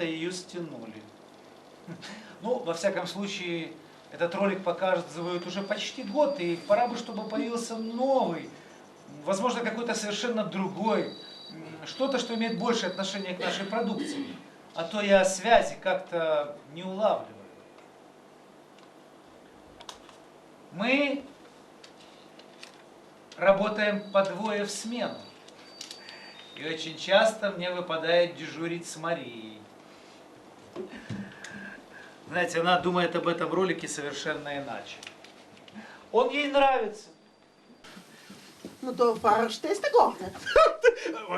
где-то ее стянули. Ну, во всяком случае, этот ролик показывают уже почти год, и пора бы, чтобы появился новый, возможно, какой-то совершенно другой, что-то, что имеет большее отношение к нашей продукции. А то я связи как-то не улавливаю. Мы работаем по двое в смену. И очень часто мне выпадает дежурить с Марией. Знаете, она думает об этом ролике совершенно иначе. Он ей нравится. Ну то фарш ти стеклохне.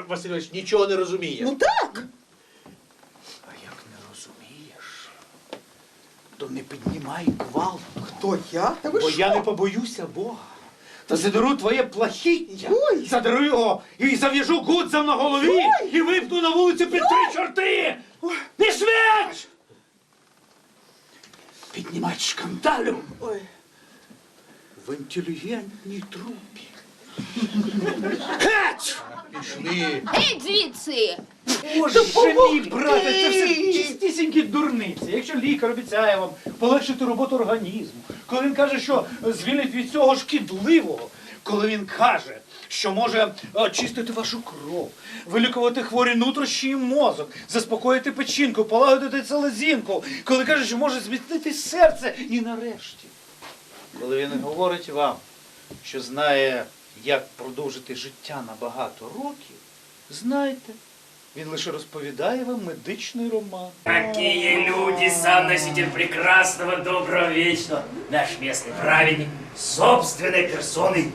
Васильович нічого не розуміє. Ну так. А як не розумієш, то не піднімай гвалт, То я? Та ви бо що? я не побоюся Бога. Та задеру твоє плахіття, Ой. задеру його і зав'яжу гудзом на голові і випну на вулицю під три чорти! Не швеч! Піднімать шкандалю Ой. в інтелігентній трупі. Геть! Пішли! Геть звідси! Боже мій брате, це все чистісінькі дурниці. Якщо лікар обіцяє вам полегшити роботу організму, коли він каже, що звільнить від цього шкідливого, коли він каже, що може очистити вашу кров, вилікувати хворі нутрощі і мозок, заспокоїти печінку, полагодити селезінку, коли каже, що може зміцнити серце і нарешті. Коли він говорить вам, що знає, як продовжити життя на багато років, знайте, він лише розповідає вам медичний роман. Какие люди, сам носитель прекрасного, доброго, вечного, наш местный праведник, собственной персоной,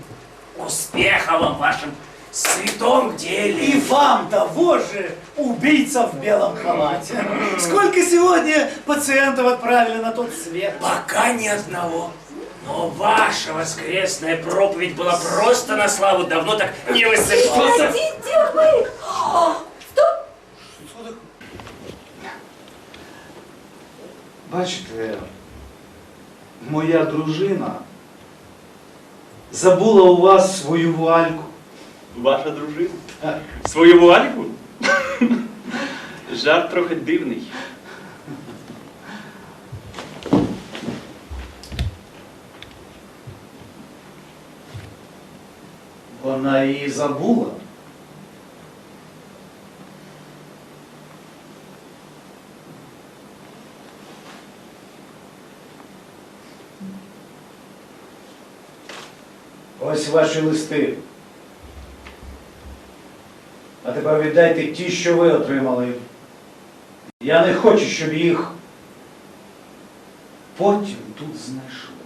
успеха вам в вашем святом деле. И вам того же, убийца в белом халате. Сколько сегодня пациентов отправили на тот свет? Пока ни одного. Но ваша воскресная проповедь была просто на славу, давно так не высыпался. Бачите, моя дружина забула у вас свою вуальку. Ваша дружина? Свою вуальку? Жарт трохи дивний. Вона її забула. Ось ваші листи. А тепер віддайте ті, що ви отримали. Я не хочу, щоб їх потім тут знайшли.